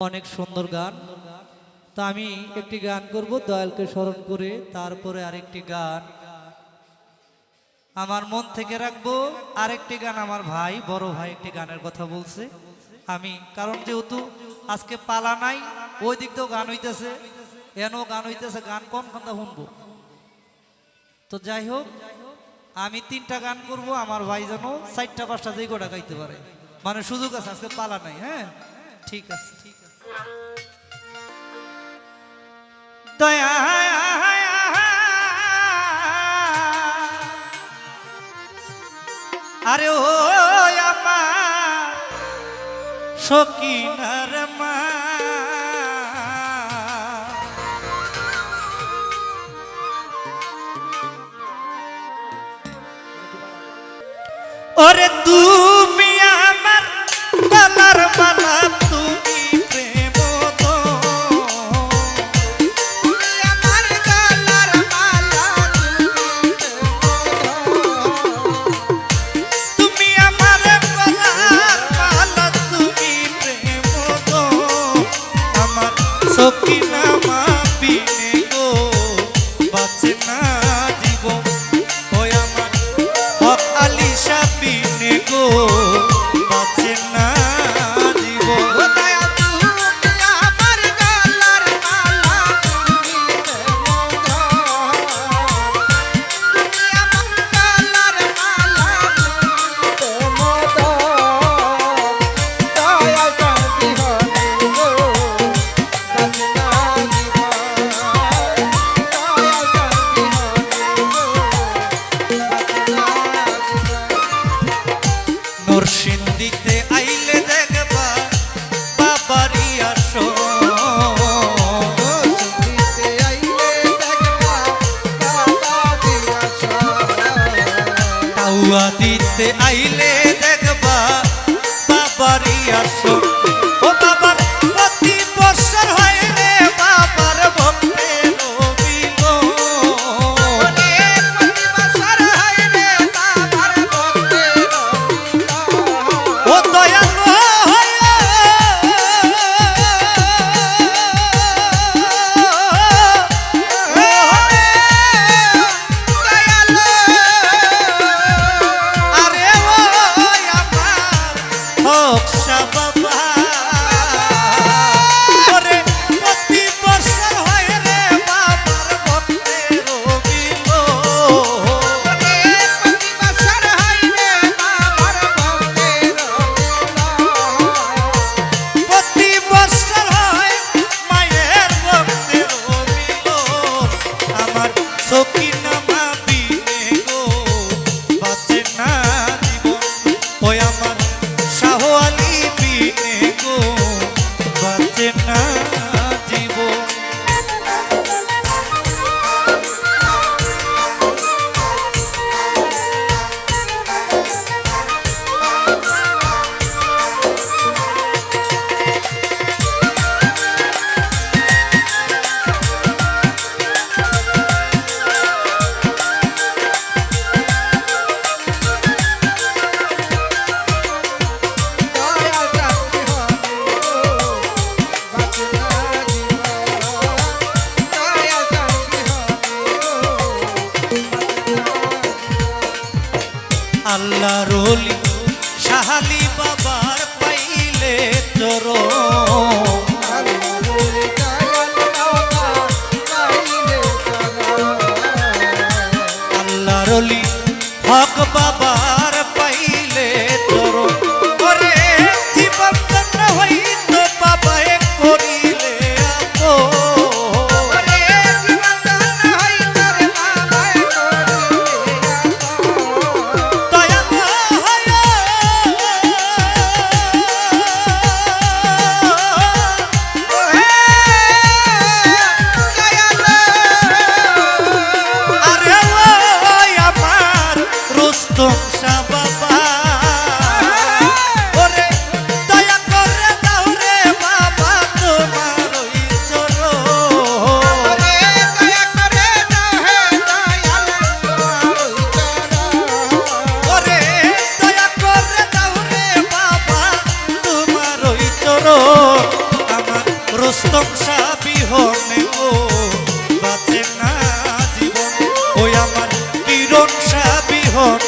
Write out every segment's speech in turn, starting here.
অনেক সুন্দর গান। তা আমি একটি গান করব, দয়ালকে স্মরণ করে, তারপরে আরেকটি গান। আমার মন থেকে রাখব, আরেকটি গান আমার ভাই, বড় ভাই একটি গানের কথা বলছে। আমি, কারণ যেহেতু আজকে পালা নাই, ওই দিক দিয়েও গান হইতেছে, এনও গান হইতেছে, গান কোন কথা শুনব? তো যাই হোক, আমি তিনটা গান করব, আমার ভাই যেন চারটা পাঁচটা যেই গোটা গাইতে পারে। মানে সুযোগ আছে, আজকে পালা নাই হ্যাঁ? ঠিক আছে ঠিক আছে। দয়া। আরে ও আমার সকিনার মা। ওরে তুমি আমার গলার মালা দিতে আইলে দেখবা বাবারি আসো আমার সকিনা আল্লাহ রলি। শাহালি বাবার পাইলে তোর আল্লাহ রলি। হক বাবার heart.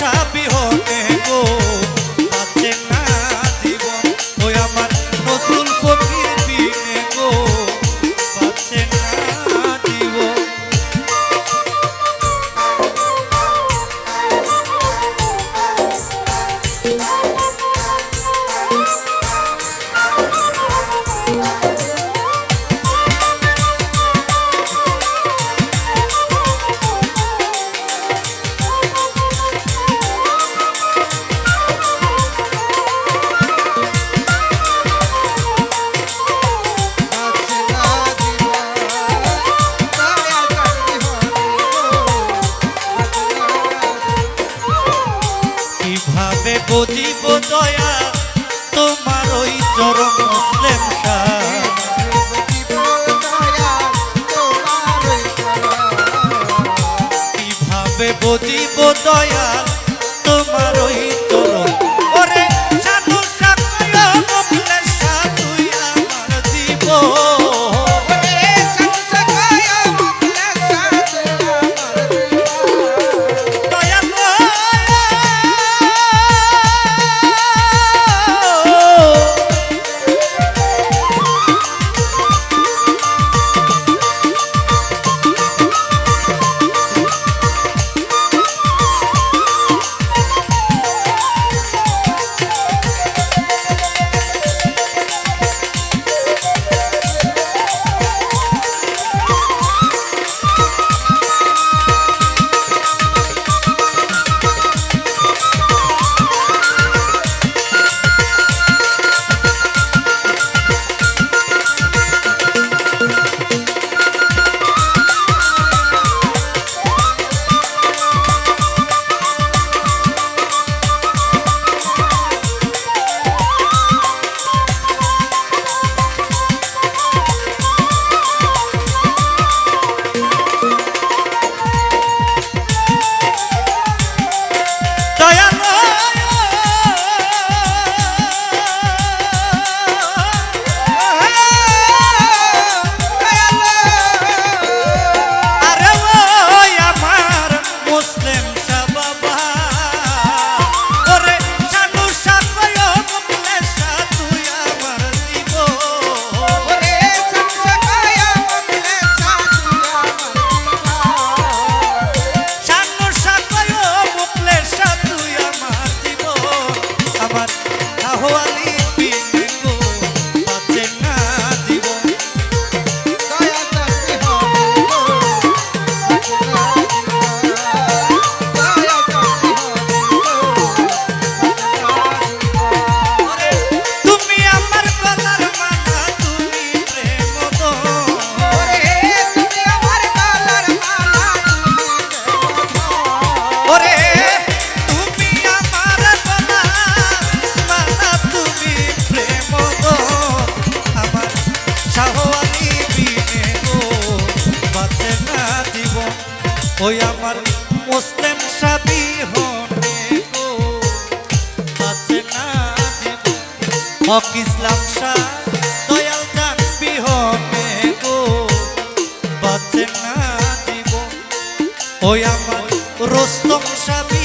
সাবি হতে গো, আছে না জীবন। ওই আমার নতুন ফকির দিনে গো, আছে না জীবন। Thank কবে বুঝিব দয়াল তোমার ওই তরঙ্গ ওই আমার রোস্তম শাহ